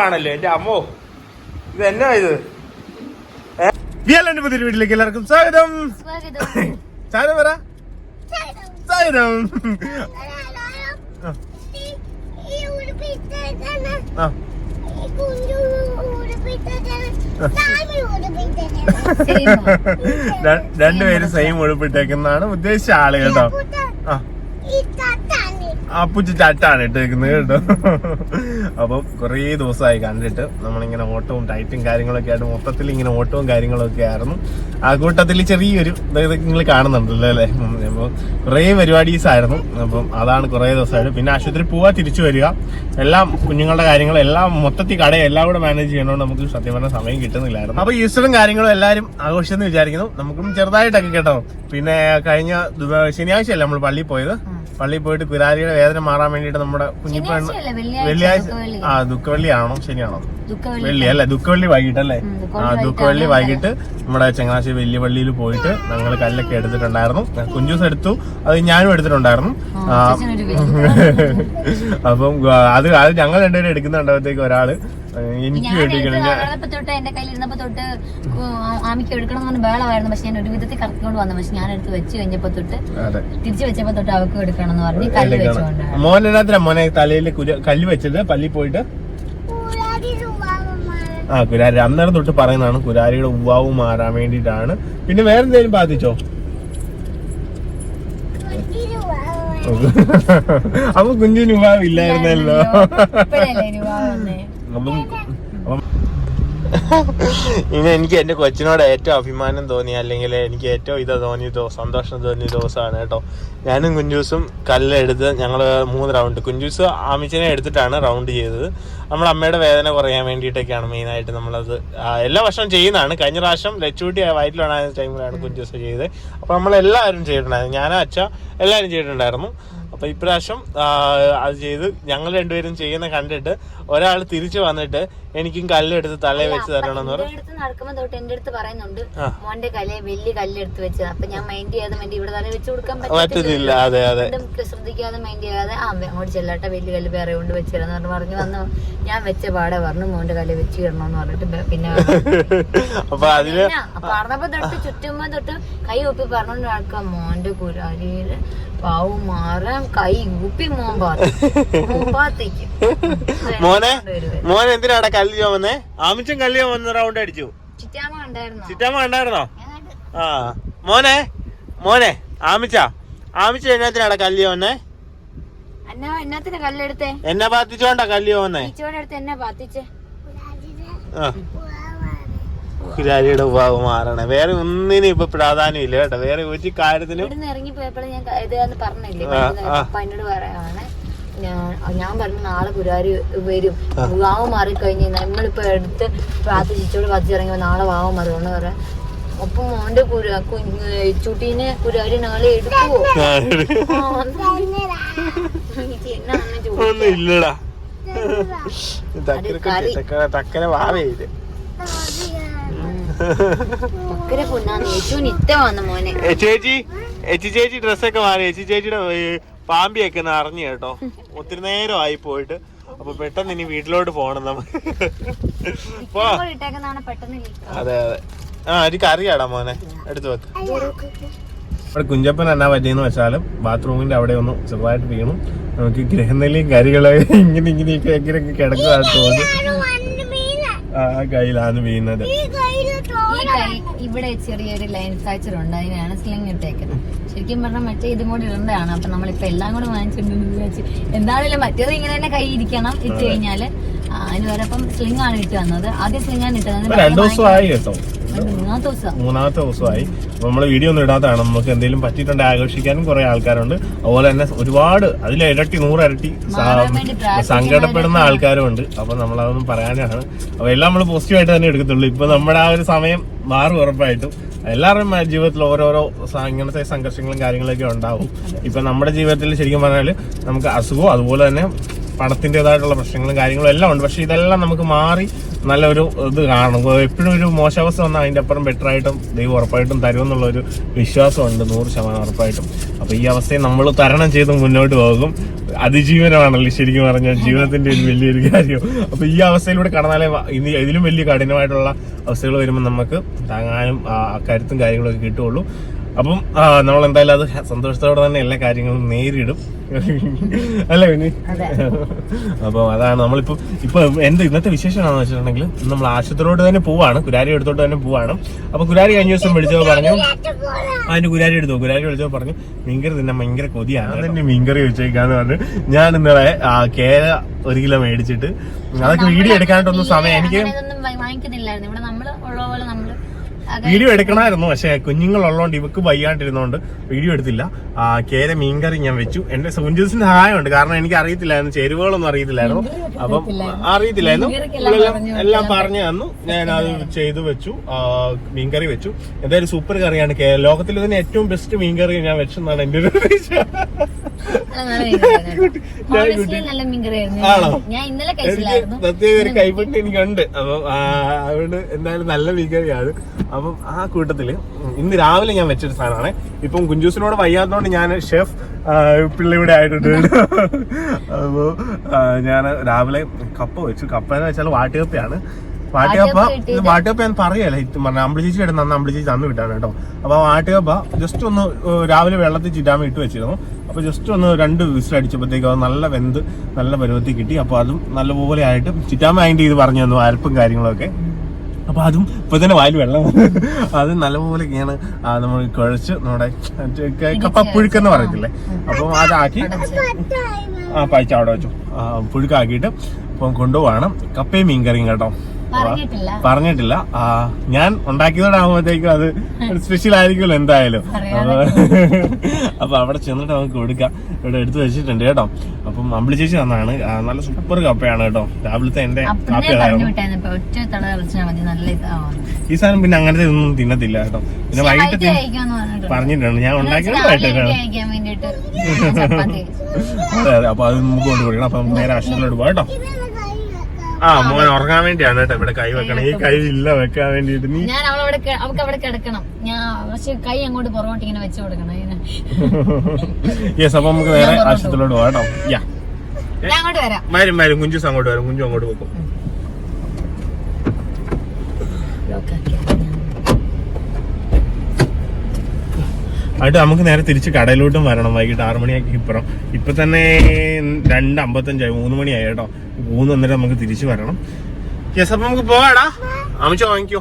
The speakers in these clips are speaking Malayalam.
ആണല്ലോ? എന്റെ അമ്മോ ഇത്? എന്നാ ഇത് വിയലന്റെ പുതിയ വീട്ടിലേക്ക് എല്ലാവർക്കും സ്വാഗതം. സ്വാഗതം. പറ. സ്വാഗതം. രണ്ടുപേരും സെയിം ഉടുപ്പിട്ടേക്കുന്നതാണ് ഉദ്ദേശിച്ച ആൾ കേട്ടോ. ആ. അപ്പുച്ച ചാറ്റാണ് ഇട്ടേക്കുന്നത് കേട്ടോ. അപ്പം കുറേ ദിവസമായി കണ്ടിട്ട് നമ്മളിങ്ങനെ ഓട്ടവും ടൈറ്റും കാര്യങ്ങളൊക്കെ ആയിട്ട് മൊത്തത്തിൽ ഇങ്ങനെ ഓട്ടവും കാര്യങ്ങളൊക്കെ ആയിരുന്നു. ആ കൂട്ടത്തിൽ ചെറിയൊരു നിങ്ങൾ കാണുന്നുണ്ടല്ലോ അല്ലേ? അപ്പോൾ അപ്പം കുറേ പരിപാടീസ് ആയിരുന്നു അപ്പം അതാണ് കുറേ ദിവസമായിട്ട്. പിന്നെ ആശുപത്രി പോവാ തിരിച്ചു വരിക. എല്ലാം കുഞ്ഞുങ്ങളുടെ കാര്യങ്ങൾ എല്ലാം മൊത്തത്തിൽ കടയും എല്ലാം കൂടെ മാനേജ് ചെയ്യണോണ്ട് നമുക്ക് സത്യം പറഞ്ഞ സമയം കിട്ടുന്നില്ലായിരുന്നു. അപ്പൊ ഈസ്റ്ററും കാര്യങ്ങളും എല്ലാവരും ആഘോഷിച്ചെന്ന് വിചാരിക്കുന്നു. നമുക്കും ചെറുതായിട്ടൊക്കെ കേട്ടോ. പിന്നെ കഴിഞ്ഞ ശനിയാഴ്ചയല്ലേ നമ്മൾ പള്ളിയിൽ പോയത്? പള്ളിയിൽ പോയിട്ട് കുരാരിയുടെ വേദന മാറാൻ വേണ്ടിട്ട് നമ്മുടെ കുഞ്ഞിപ്പ വെള്ളിയാഴ്ച. ആ ദുഃഖവെള്ളിയാണോ ശനിയാണോ? വെള്ളി അല്ലെ? ദുഃഖവെള്ളി വൈകിട്ട് അല്ലേ ആ ദുഃഖവെള്ളി വൈകിട്ട് നമ്മുടെ ചങ്ങനാശ്ശേരി വലിയ പള്ളിയിൽ പോയിട്ട് ഞങ്ങൾ കല്ലൊക്കെ എടുത്തിട്ടുണ്ടായിരുന്നു. കുഞ്ചൂസ് എടുത്തു. അത് ഞാനും എടുത്തിട്ടുണ്ടായിരുന്നു. അപ്പം അത് അത് ഞങ്ങൾ രണ്ടുപേരും എടുക്കുന്നുണ്ടാവത്തേക്ക് ഒരാൾ എനിക്ക് തൊട്ട് എന്റെ കയ്യിൽ ഇരുന്നപ്പോ തൊട്ട് ആ- ആമിക്ക് എടുക്കണം എന്ന് ബേളമായിരുന്നു. പക്ഷെ ഞാൻ ഒരു വിധത്തിൽ കറക്കിക്കൊണ്ട് വന്നു. പക്ഷെ ഞാൻ എടുത്ത് വെച്ച് കഴിഞ്ഞപ്പോ തൊട്ട് അതെ. തിരിച്ചു വെച്ചപ്പോ തൊട്ട് അവക്ക് എടുക്കണം എന്ന് പറഞ്ഞ് കല്ല് എന്നാത്തിനാ മോനെ തലയിൽ കല്ല് വെച്ചത്? പള്ളി പോയിട്ട്? ആ കുരാരി. അന്നേരം തൊട്ട് പറയുന്നതാണ് കുരാരിയുടെ ഉവ്വാവ് മാറാൻ വേണ്ടിട്ടാണ് പിന്നെ വേറെ എന്തെങ്കിലും ബാധിച്ചോ അപ്പൊ കുഞ്ഞിന് ഉവാവ് ഇല്ലായിരുന്നല്ലോ. ഇനി എനിക്ക് എന്റെ കൊച്ചിനോട് ഏറ്റവും അഭിമാനം തോന്നി അല്ലെങ്കിൽ എനിക്ക് ഏറ്റവും ഇത് തോന്നിയ ദിവസം സന്തോഷം തോന്നിയ ദിവസമാണ് കേട്ടോ. ഞാനും കുഞ്ചൂസും കല്ലെടുത്ത് ഞങ്ങൾ മൂന്ന് റൗണ്ട് കുഞ്ചൂസ് ആമിച്ചനെ എടുത്തിട്ടാണ് റൗണ്ട് ചെയ്തത്. നമ്മുടെ അമ്മയുടെ വേദന കുറയാൻ വേണ്ടിയിട്ടൊക്കെയാണ് മെയിനായിട്ട് നമ്മളത് എല്ലാ വർഷവും ചെയ്യുന്നതാണ്. കഴിഞ്ഞ പ്രാവശ്യം ലച്ചൂട്ടി വയറ്റിലാണ് ടൈമിലാണ് കുഞ്ചൂസ് ചെയ്തത്. അപ്പോൾ നമ്മളെല്ലാവരും ചെയ്തിട്ടുണ്ടായിരുന്നു. ഞാനും അച്ഛ എല്ലാവരും ചെയ്തിട്ടുണ്ടായിരുന്നു. അപ്പോൾ ഇപ്രാവശ്യം അത് ചെയ്ത് ഞങ്ങൾ രണ്ടുപേരും ചെയ്യുന്ന കണ്ടിട്ട് ഒരാൾ തിരിച്ചു വന്നിട്ട് എനിക്കും കല്ലെടുത്ത് തലയിൽ വെച്ച് തരണം എന്ന് എന്റെ പറഞ്ഞു. അടുത്ത് നടക്കുമ്പോ തൊട്ട് എന്റെ അടുത്ത് പറയുന്നുണ്ട് ആ. മോന്റെ കല്ല് വലിയ കല്ല് എടുത്ത് വെച്ചത് അപ്പൊ ഞാൻ മൈൻഡ് ചെയ്യാതെ മൈൻഡ് ഇവിടെ തല വെച്ച് കൊടുക്കാൻ പറ്റത്തില്ല അതെ അതെ. ശ്രദ്ധിക്കാതെ മൈൻഡ് ചെയ്യാതെ ആ അങ്ങോട്ട് ചെല്ലാട്ട വലിയ കല്ല് വേറെ കൊണ്ട് വെച്ചിരുന്നു പറഞ്ഞു പറഞ്ഞു വന്നു. ഞാൻ വെച്ച പാടെ പറഞ്ഞു മോന്റെ കല്ല് വെച്ച് കിടണമെന്ന് പറഞ്ഞിട്ട് ബ- പിന്നെ അപ്പൊ അതിൽ പിന്നെ പറഞ്ഞപ്പോ തൊട്ട് ചുറ്റുമ്പോ തൊട്ട് കൈ ഒപ്പി പറഞ്ഞോണ്ട് നടക്കാം മോന്റെ കുരാരിയിൽ പാവ മാറാൻ കൈ ഊപ്പി മോൻ പാത്തേക്ക്. മോൻ മോനെ മോൻ എന്തിനാടാ കല്ല് വന്നേ? ആമിച്ചും കല്ല് ചോവന്ന റൗണ്ട് അടിച്ചു. ചിറ്റാമ ഉണ്ടായിരുന്നോ ചിറ്റാമ്മ ഉണ്ടായിരുന്നോ ആ. മോനെ മോനെ ആമിച്ച ആമിച്ച എന്നാത്തിനാടാ കല്ല് ചോവന്നേ എന്നാ ബാധിച്ചോണ്ടാ കല്ല് ആ. കുരാരിയുടെ ഉപാവ് മാറണേ. വേറെ ഒന്നിനും ഇപ്പൊ പ്രാധാന്യം ഇല്ല കേട്ടോ. വേറെ ഒരു കാര്യത്തിനും ഇറങ്ങി പോയപ്പോഴും ഞാൻ പറഞ്ഞില്ലേ. എന്നോട് ഞാൻ പറഞ്ഞു നാളെ പുരാരി വരും. വാവ് മാറിക്കഴിഞ്ഞ് നമ്മളിപ്പോ എടുത്ത് പ്രാർത്ഥിച്ചോട് പ്രാർത്ഥിച്ചിറങ്ങി നാളെ വാവ് മാറുമെന്ന് പറയാം അപ്പൊ മോന്റെ കുഞ്ഞ് ചുട്ടീനെ പുരാരി നാളെ എടുക്കുവോ? എന്നാ തക്കര ഏ, ചേച്ചി ചേച്ചി ഡ്രസ്സൊക്കെ മാറി. എച്ചി ചേച്ചിയുടെ ഏ, വെക്കുന്ന അറിഞ്ഞു കേട്ടോ. ഒത്തിരി നേരം ആയി പോയിട്ട്. അപ്പൊ പെട്ടെന്ന് ഇനി വീട്ടിലോട്ട് പോകണം നമുക്ക് അതെ അതെ. ആ ഒരു കറിയാടാ മോനെ. എടുത്തു വെക്ക്. ഇവിടെ കുഞ്ചപ്പൻ എന്നാ പറ്റിയെന്ന് വെച്ചാലും ബാത്റൂമിന്റെ അവിടെ ഒന്ന് ചെറുതായിട്ട് വീണു. നമുക്ക് ഗ്രഹനിലയും കരികളൊക്കെ ഇങ്ങനെ ഇങ്ങനെയൊക്കെ എങ്ങനെയൊക്കെ കിടക്കുന്നതായിട്ട് തോന്നി ആ കയ്യിലാണ് വീണത്. ഇവിടെ ചെറിയൊരു ലൈൻ ഫ്രാക്ചർ ഉണ്ട്. അതിനാണ് സ്ലിംഗ് ഇട്ടേക്കുന്നത്. ശരിക്കും പറഞ്ഞാൽ മറ്റേ ഇതും കൂടി ഇടേണ്ടതാണ് അപ്പൊ നമ്മളിപ്പോ എല്ലാം കൂടെ വാങ്ങിച്ചിട്ടുണ്ടെന്ന് വിചാരിച്ചു എന്താണെങ്കിലും മറ്റേത് ഇങ്ങനെ തന്നെ കൈ ഇരിക്കണം ഇട്ട് കഴിഞ്ഞാൽ അതിന് വരെ അപ്പം സ്ലിംഗ് ആണ് ഇട്ട് വന്നത്. ആദ്യം സ്ലിംഗ് ആണ് രണ്ടു ദിവസമായി കേട്ടോ. മൂന്നാമത്തെ ദിവസം. ദിവസമായി. അപ്പൊ നമ്മൾ വീഡിയോ ഒന്നും ഇടാത്തതാണ്. നമുക്ക് എന്തെങ്കിലും പറ്റിയിട്ടുണ്ടെങ്കിൽ ആഘോഷിക്കാനും കുറെ ആൾക്കാരുണ്ട്. അതുപോലെ തന്നെ ഒരുപാട് അതിൽ ഇരട്ടി നൂറ് ഇരട്ടി സങ്കടപ്പെടുന്ന ആൾക്കാരും ഉണ്ട്. അപ്പൊ നമ്മൾ അതൊന്നും പറയാനാണ്. അപ്പൊ എല്ലാം നമ്മൾ പോസിറ്റീവായിട്ട് തന്നെ എടുക്കത്തുള്ളൂ. ഇപ്പൊ നമ്മുടെ ആ ഒരു സമയം മാറും ഉറപ്പായിട്ടും. എല്ലാവരുടെയും ജീവിതത്തിൽ ഓരോരോ ഇങ്ങനത്തെ സംഘർഷങ്ങളും കാര്യങ്ങളൊക്കെ ഉണ്ടാവും. ഇപ്പൊ നമ്മുടെ ജീവിതത്തിൽ ശരിക്കും പറഞ്ഞാൽ നമുക്ക് അസുഖവും അതുപോലെ തന്നെ പണത്തിന്റെതായിട്ടുള്ള പ്രശ്നങ്ങളും കാര്യങ്ങളും എല്ലാം ഉണ്ട്. പക്ഷേ ഇതെല്ലാം നമുക്ക് മാറി നല്ലൊരു ഇത് കാണും എപ്പോഴും ഒരു മോശാവസ്ഥ വന്നാൽ അതിന്റെ അപ്പുറം ബെറ്റർ ആയിട്ടും ദൈവം ഉറപ്പായിട്ടും തരും എന്നുള്ളൊരു വിശ്വാസമുണ്ട് നൂറ് ശതമാനം ഉറപ്പായിട്ടും. അപ്പോൾ ഈ അവസ്ഥയെ നമ്മൾ തരണം ചെയ്ത് മുന്നോട്ട് പോകും. അതിജീവനമാണല്ലോ ശരിക്കും പറഞ്ഞാൽ ജീവിതത്തിന്റെ ഒരു വലിയൊരു കാര്യം. അപ്പൊ ഈ അവസ്ഥയിലൂടെ കടന്നാലേ ഇനി ഇതിലും വലിയ കഠിനമായിട്ടുള്ള അവസ്ഥകൾ വരുമ്പോൾ നമുക്ക് താങ്ങാനും കരുത്തും കാര്യങ്ങളൊക്കെ കിട്ടുള്ളൂ അപ്പം നമ്മൾ എന്തായാലും അത് സന്തോഷത്തോടെ തന്നെ എല്ലാ കാര്യങ്ങളും നേരിടും. അല്ലേ പിന്നെ അപ്പൊ അതാണ് നമ്മളിപ്പോ ഇപ്പൊ എന്ത് ഇന്നത്തെ വിശേഷമാണെന്ന് വെച്ചിട്ടുണ്ടെങ്കിൽ നമ്മൾ ആശുപത്രിയോട് തന്നെ പോവാണ്. കുരാരി എടുത്തോട്ട് തന്നെ പോവാണ്. അപ്പൊ കുരാരി കഴിഞ്ഞ ദിവസം വിളിച്ചോ പറഞ്ഞു അതിന്റെ കുരാരി എടുത്തു? കുരാരി വിളിച്ചോ പറഞ്ഞു മീൻകറി തിന്നാൻ ഭയങ്കര കൊതിയാണ് തന്നെ മീൻകറി വെച്ചേക്കാന്ന് പറഞ്ഞു. ഞാൻ ഇന്നലെ ആ, കേര ഒരു കിലോ മേടിച്ചിട്ട് അതൊക്കെ വീഡിയോ എടുക്കാനായിട്ടൊന്നും സമയം എനിക്ക് വാങ്ങിക്കുന്നില്ലായിരുന്നു. ഇവിടെ നമ്മൾ ഉള്ള പോലെ നമ്മൾ വീഡിയോ എടുക്കണമായിരുന്നു പക്ഷെ കുഞ്ഞുങ്ങളുള്ളതുകൊണ്ട് ഇവക്ക് വയ്യാണ്ടിരുന്നോണ്ട് വീഡിയോ എടുത്തില്ല. കേര മീൻകറി ഞാൻ വെച്ചു. എന്റെ സുഞ്ചിസിന്റെ സഹായമുണ്ട്. കാരണം എനിക്ക് അറിയത്തില്ലായിരുന്നു. ചേരുവകളൊന്നും അറിയത്തില്ലായിരുന്നു അപ്പം അറിയത്തില്ലായിരുന്നു. എല്ലാം പറഞ്ഞു തന്നു. ഞാൻ അത് ചെയ്തു വെച്ചു. മീൻ മീൻകറി വെച്ചു. എന്തായാലും സൂപ്പർ കറിയാണ് ലോകത്തിൽ തന്നെ ഏറ്റവും ബെസ്റ്റ് മീൻകറി ഞാൻ വെച്ചെന്നാണ് എന്റെ ഒരു ആണോ? പ്രത്യേക ഒരു കൈപ്പട്ടി എനിക്കുണ്ട്. അപ്പൊ അതുകൊണ്ട് എന്തായാലും നല്ല മീൻകറിയാണ്. അപ്പം ആ കൂട്ടത്തിൽ ഇന്ന് രാവിലെ ഞാൻ വെച്ചൊരു സാധനമാണ്. ഇപ്പം കുഞ്ചൂസിനോട് വയ്യാത്തതുകൊണ്ട് ഞാൻ ഷെഫ് പിള്ളിയുടെ ആയിട്ടുണ്ട്. അപ്പോൾ ഞാൻ രാവിലെ കപ്പ വെച്ചു. കപ്പ എന്ന് വെച്ചാൽ വാട്ടുകപ്പയാണ്. വാട്ടുകപ്പ ഇത്? വാട്ടുകപ്പ ഞാൻ പറയല്ല. പറഞ്ഞ അമ്പിളി ചേച്ചി ഇടുന്ന അന്ന് അമ്പിളി ചേച്ചി തന്നു വിട്ടാണ് കേട്ടോ. അപ്പൊ ആ വാട്ടുകപ്പ ജസ്റ്റ് ഒന്ന് രാവിലെ വെള്ളത്തിൽ ചിറ്റാൻ ഇട്ട് വെച്ചിരുന്നു. അപ്പൊ ജസ്റ്റ് ഒന്ന് രണ്ട് വിസിൽ അടിച്ചപ്പോഴത്തേക്കും അത് നല്ല വെന്ത് നല്ല പരുവത്തിൽ കിട്ടി. അപ്പൊ അതും നല്ലപോലെ ആയിട്ട് ചിറ്റാമ്മ ആയിട്ട് ഇത് പറഞ്ഞു തന്നു അരപ്പും കാര്യങ്ങളൊക്കെ. അപ്പൊ അതും ഇപ്പൊ തന്നെ വായിൽ വെള്ളം. അത് നല്ലപോലെ ഇങ്ങനെ നമ്മൾ കുഴച്ച് നമ്മുടെ കപ്പ പുഴുക്കെന്ന് പറയത്തില്ലേ? അപ്പൊ അതാക്കി ആ പഴിച്ച അവിടെ വെച്ചു. പുഴുക്കാക്കിയിട്ട് അപ്പം കൊണ്ടുപോവാണ്. കപ്പയും മീൻകറിയും കേട്ടോ. പറഞ്ഞിട്ടില്ല. ഞാൻ ഉണ്ടാക്കിയതോടാകുമ്പോഴത്തേക്കും അത് സ്പെഷ്യൽ ആയിരിക്കുമല്ലോ എന്തായാലും. അപ്പൊ അവിടെ ചെന്നിട്ട് നമുക്ക് കൊടുക്കാം. ഇവിടെ എടുത്തു വെച്ചിട്ടുണ്ട് കേട്ടോ. അപ്പം അമ്പിളി ചേച്ചി തന്നാണ് നല്ല സൂപ്പർ കപ്പയാണ് കേട്ടോ. രാവിലത്തെ എന്റെ ഈ സാധനം പിന്നെ അങ്ങനത്തെ ഒന്നും തിന്നത്തില്ല കേട്ടോ. പിന്നെ വൈകിട്ട് പറഞ്ഞിട്ടുണ്ട്. ഞാൻ ഉണ്ടാക്കിയത് രാവിലെ കേട്ടോ കഴിക്കാൻ വേണ്ടിട്ട് ചപ്പാത്തി അതെ അതെ. അപ്പൊ അത് നമുക്ക് കൊടുക്കണം. അപ്പൊ നമുക്ക് നേരെ ആശുപത്രിയിലോട്ട് പോകാം കേട്ടോ. ആ മോൻ ഉറങ്ങാൻ വേണ്ടിയാണ് കേട്ടോ ഇവിടെ കൈ വെക്കണം. ഈ കൈ ഇല്ല വെക്കാൻ വേണ്ടിട്ട് നീ ഞാൻ അവളവിടെ അവൾക്ക് അവിടെ കിടക്കണം. ഞാൻ പക്ഷെ കൈ അങ്ങോട്ട് പുറകോട്ട് ഇങ്ങനെ വെച്ചു കൊടുക്കണം. യെസ് അപ്പൊ നമുക്ക് വേറെ ആശുപത്രിയിലോട്ട് പോകാം. യാ അങ്ങോട്ട് വരാം. വരും വരും. കുഞ്ചുസ് അങ്ങോട്ട് വരും. കുഞ്ചു അങ്ങോട്ട് പോകും എന്നിട്ട് നമുക്ക് നേരെ തിരിച്ച് കടയിലോട്ടും വരണം. വൈകിട്ട് ആറു മണിയാക്കി ഇപ്പുറം. ഇപ്പൊ തന്നെ രണ്ട് അമ്പത്തഞ്ചായി. മൂന്ന് മണിയായി കേട്ടോ. മൂന്ന് അന്നേരം നമുക്ക് തിരിച്ചു വരണം. യെസ് അപ്പൊ നമുക്ക് പോവാടാ. അമിച്ച വാങ്ങിക്കോ.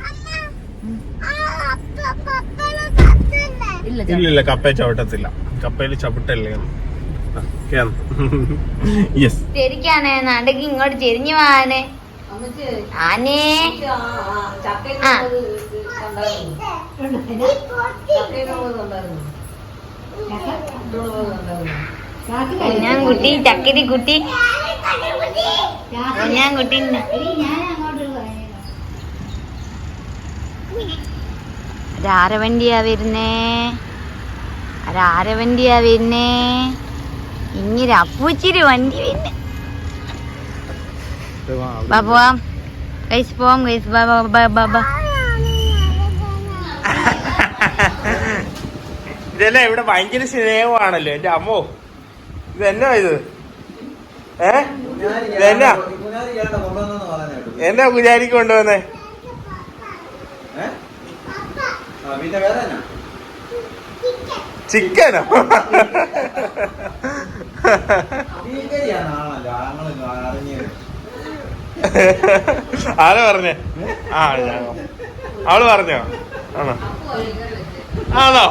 ഇല്ല കപ്പയെ ചവിട്ടത്തില്ല. കപ്പയിൽ ചവിട്ടല്ലേ യെസ്. ശരിക്കാണ് ഇങ്ങോട്ട് ചെരിഞ്ഞു പോവാനെ ആനേ. ആ. ഞാൻ കുട്ടി ചക്കരി കുട്ടി. ഞാൻ കുട്ടി ആരവണ്ടിയാ വരുന്നേ? ആരവണ്ടിയാ വരുന്നേ? ഇങ്ങനെ അപ്പൂച്ചിരി വണ്ടി വരുന്നേ. ബാ പോവാം. ഗൈസ് പോവാം ബാ ബാ ബാ ബാ ബാ ഇതെല്ലാം ഇവിടെ ഭയങ്കര സ്നേഹമാണല്ലോ. എന്റെ അമ്മോ. ഇത് എന്നാ ഇത്? ഏ? ഇതെന്നാ? എന്നാ പൂജാരിക്ക് കൊണ്ടുവന്നേ? ചിക്കനോ? ആരാ പറഞ്ഞേ. ആ അവൾ പറഞ്ഞോ? ആണോ? ആണോ?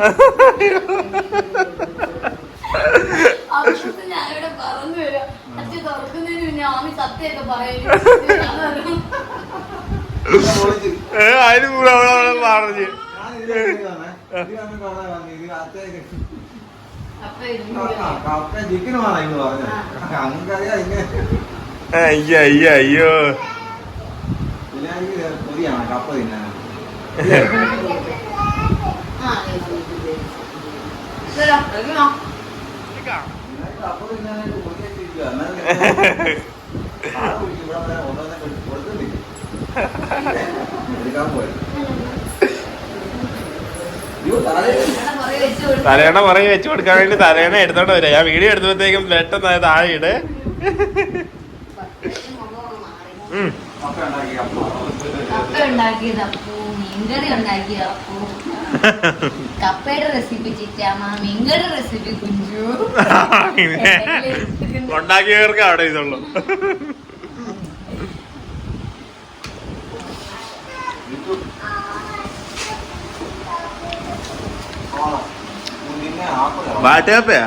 അതിന് കൂടെ അവൾ അവൾ പറഞ്ഞു ആ, അയ്യോ അയ്യോ അയ്യോ. കപ്പ തിന്നാൻ അപ്പൊ തലേണ പുറകെ വെച്ചു കൊടുക്കാൻ വേണ്ടി തലേണ എടുത്തോണ്ട് വരാം ഞാൻ വീഡിയോ എടുത്തപ്പോഴത്തേക്കും പെട്ടെന്ന് താഴെയിട് താഴെ ഇട്. ഉം. ഉണ്ടാക്കിയത് അപ്പു മീൻകറി ഉണ്ടാക്കിയത് അപ്പു കപ്പയുടെ റെസിപ്പി റെസിപ്പി കുഞ്ചു. ഉണ്ടാക്കിയവർക്ക് അവിടെ ഇതുള്ളൂ. വാട്ടുകപ്പയാ?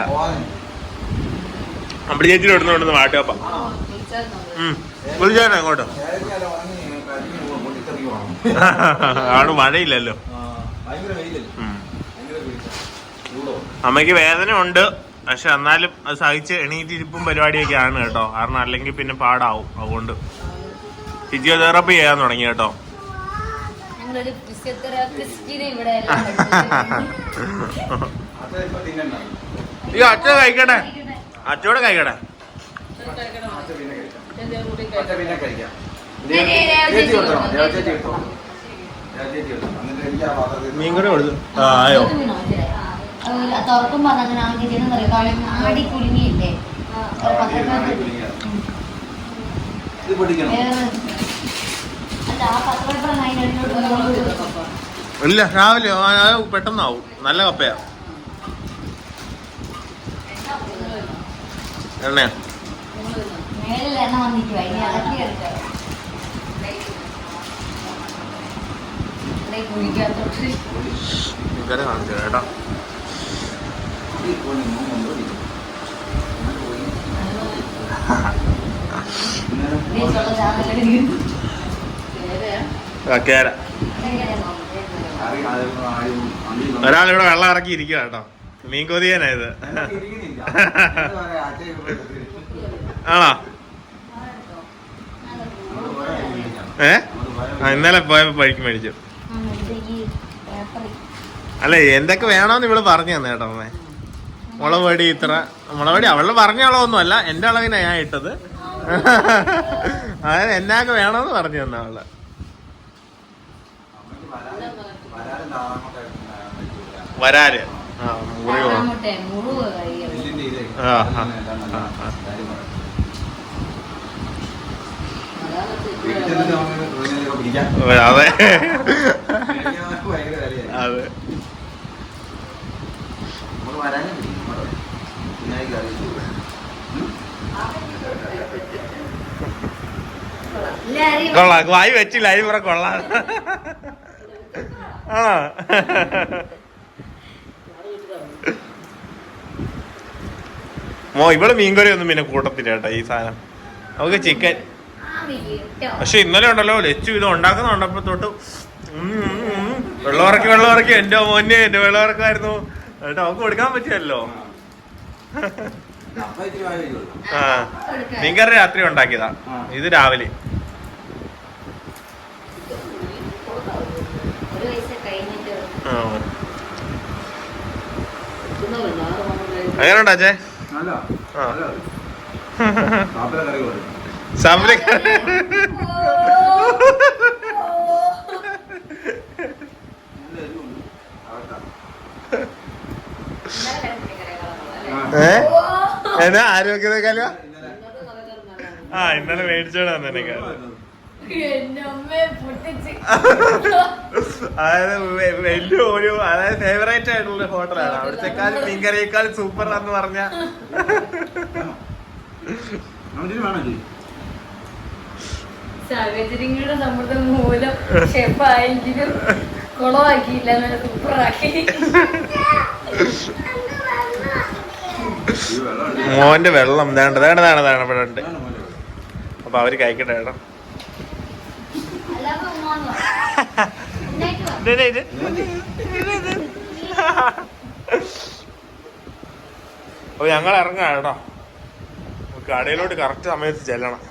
അമ്പടി ചേച്ചി ഇടുന്ന വാട്ടുകപ്പ. അങ്ങോട്ടോ. പൊട്ടിത്തെറിക്ക് വേണം അവിടെ മഴയില്ലല്ലോ. അമ്മയ്ക്ക് വേദന ഉണ്ട്. പക്ഷെ എന്നാലും അത് സഹിച്ച് എണീറ്റിരിപ്പും പരിപാടിയൊക്കെ ആണ് കേട്ടോ. കാരണം അല്ലെങ്കിൽ പിന്നെ പാടാവും. അതുകൊണ്ട് ഫിസിയോതെറാപ്പി ചെയ്യാൻ തുടങ്ങി കേട്ടോ. അയ്യോ അച്ഛ കഴിക്കട്ടെ? അച്ഛയോടെ കഴിക്കട്ടെ? പിന്നെ കഴിക്കാം. അച്ഛ പിന്നെ കഴിക്കാം ഞാൻ രേവ ചേച്ചി ചേച്ചി കൊടുത്തോ. കൊടുത്തു. രേവ ചേച്ചി കൊടുത്തോ രേവ ചേച്ചി കൊടുത്തോ എന്നിട്ട് എനിക്ക് ആ പാത്രത്തിൽ മീൻ കറി കൊടുത്തു ആയോ? തുറക്കുമ്പോ കാര്യം ആടി ഇല്ല രാവിലെ പെട്ടെന്നാവും. നല്ല കപ്പയാ. എണ്ണയാ? എണ്ണ ഇനി അലക്കി എടുക്കാം ഇവിടെ കുഴിക്കാത്തോട്ട് മീൻ കറി കാണിച്ചു കേട്ടോ ഈ പൊടി മൂന്ന് കൊണ്ടുപോയി ആ, കേര. ഒരാൾ ഒരാളിവിടെ വെള്ളം ഇറക്കി ഇരിക്കുക കേട്ടോ. മീൻ കൊതിയനാ ഇത്. ആണോ? ഏ? ഇന്നലെ പോയപ്പോ പഴിക്ക് മേടിച്ചു. അല്ല എന്തൊക്കെ വേണോന്ന് ഇവൾ പറഞ്ഞു തന്നെ കേട്ടോ അമ്മേ. മുളപൊടി ഇത്ര. മുളവടി പൊടി അവൾ പറഞ്ഞ അളവൊന്നും അല്ല എന്റെ അളവിനാ ഞാൻ ഇട്ടത്. അതായത് എന്നൊക്കെ വേണോന്ന് പറഞ്ഞു തന്നെ അവൾ. വരാര്? ആ മുറിവ് ആ, ആ. അതെ. കൊള്ളാം. വായി വെച്ചില്ല. അതിന് പറ കൊള്ളാം. ആ. മോ ഇവിടെ മീൻകറി ഒന്നും പിന്നെ കൂട്ടത്തില്ല കേട്ടോ ഈ സാധനം. നമുക്ക് ചിക്കൻ പക്ഷെ ഇന്നലെ ഉണ്ടല്ലോ ലച്ചു ഇത് ഉണ്ടാക്കുന്ന കണ്ടപ്പോ തൊട്ട് വെള്ളമിറക്കി വെള്ളമിറക്കി എന്റെ മോനെ എന്റെ വെള്ളമിറക്കായിരുന്നു എന്നിട്ട് അവക്ക് കൊടുക്കാൻ പറ്റിയല്ലോ ആ രാത്രി ഉണ്ടാക്കിയതാ. ഇത് രാവിലെ. ഒരു ഉണ്ടാച്ചേ കഴിഞ്ഞിട്ട് ആ. എങ്ങനെയുണ്ട് അച്ഛേ ആ. സാമ്പിളി ഏ? എന്നാ ആരോഗ്യത്തെക്കാലോ ആ ഇന്നലെ മേടിച്ചോടാ നിനക്ക് അതായത് വലിയ ഒരു അതായത് ഫേവറേറ്റ് ആയിട്ടുള്ള ഹോട്ടലാണ്. അവിടുത്തെക്കാളും മീൻകറിയേക്കാൾ സൂപ്പർ എന്ന് പറഞ്ഞ സാഹചര്യങ്ങളുടെ സമ്മർദ്ദം മൂലം ഷെഫായെങ്കിലും കുളമാക്കിയില്ല നല്ല സൂപ്പറാക്കി. മോന്റെ വെള്ളം. വേണ്ട വേണ്ട വേണ്ട വേണ്ട വേണ്ട അപ്പൊ അവർ കഴിക്കട്ടെ. അപ്പൊ ഞങ്ങൾ ഇറങ്ങാം കേട്ടോ. കടയിലോട്ട് കറക്റ്റ് സമയത്ത് ചെല്ലണം.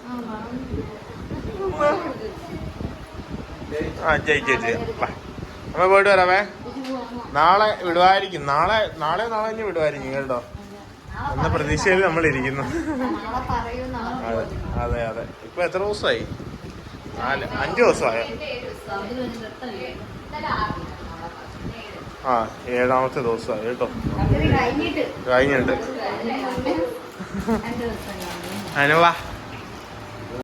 ആ, ജയ് ജയ് ജയ്. പോയിട്ട് വരാമേ നാളെ വിടുവായിരിക്കും. നാളെ നാളെ നാളെ തന്നെ വിടുവായിരിക്കും കേട്ടോ. എന്ന പ്രതീക്ഷയിൽ നമ്മൾ ഇരിക്കുന്നു. അതെ അതെ അതെ. ഇപ്പൊ എത്ര ദിവസമായി? നാല് അഞ്ച് ദിവസമായോ. ആ ഏഴാമത്തെ ദിവസമായി കേട്ടോ. കഴിഞ്ഞിട്ട്. അനുവാ